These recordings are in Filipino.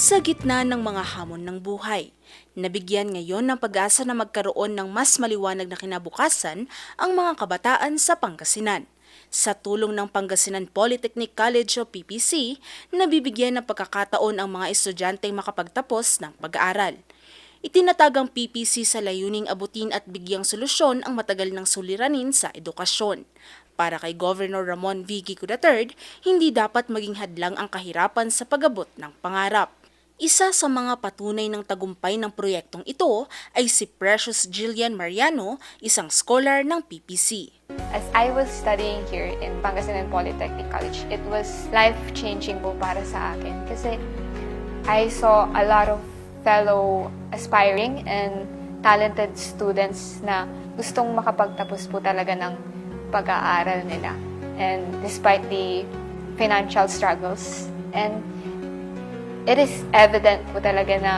Sa gitna ng mga hamon ng buhay, nabigyan ngayon ng pag-asa na magkaroon ng mas maliwanag na kinabukasan ang mga kabataan sa Pangasinan. Sa tulong ng Pangasinan Polytechnic College o PPC, nabibigyan ng pagkakataon ang mga estudyanteng makapagtapos ng pag-aaral. Itinatag ang PPC sa layuning abutin at bigyang solusyon ang matagal ng suliranin sa edukasyon. Para kay Governor Ramon V. Gico III, hindi dapat maging hadlang ang kahirapan sa pagabot ng pangarap. Isa sa mga patunay ng tagumpay ng proyektong ito ay si Precious Jillian Mariano, isang scholar ng PPC. As I was studying here in Pangasinan Polytechnic College, it was life-changing po para sa akin kasi I saw a lot of fellow aspiring and talented students na gustong makapagtapos po talaga ng pag-aaral nila. And despite the financial struggles, and it is evident po talaga na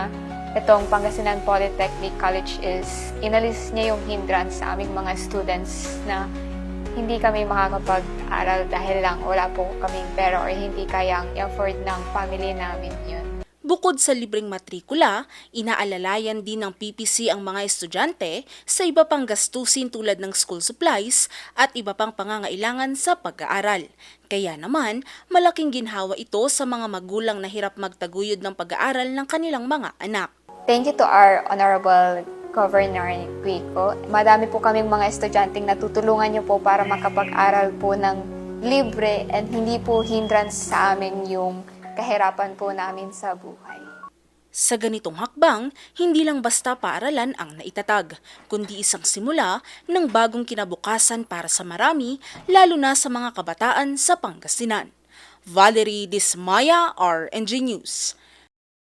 itong Pangasinan Polytechnic College is inalis niya yung hindrance sa aming mga students na hindi kami makakapag-aral dahil lang wala po kaming pera or hindi kayang i-afford ng family namin yun. Bukod sa libreng matrikula, inaalalayan din ng PPC ang mga estudyante sa iba pang gastusin tulad ng school supplies at iba pang pangangailangan sa pag-aaral. Kaya naman, malaking ginhawa ito sa mga magulang na hirap magtaguyod ng pag-aaral ng kanilang mga anak. Thank you to our Honorable Governor Quico. Madami po kaming mga estudyanteng natutulungan niyo po para makapag-aral po ng libre and hindi po hindrance sa amin yung kahirapan po namin sa buhay. Sa ganitong hakbang, hindi lang basta paaralan ang naitatag, kundi isang simula ng bagong kinabukasan para sa marami, lalo na sa mga kabataan sa Pangasinan. Valerie Dismaya, RNG News.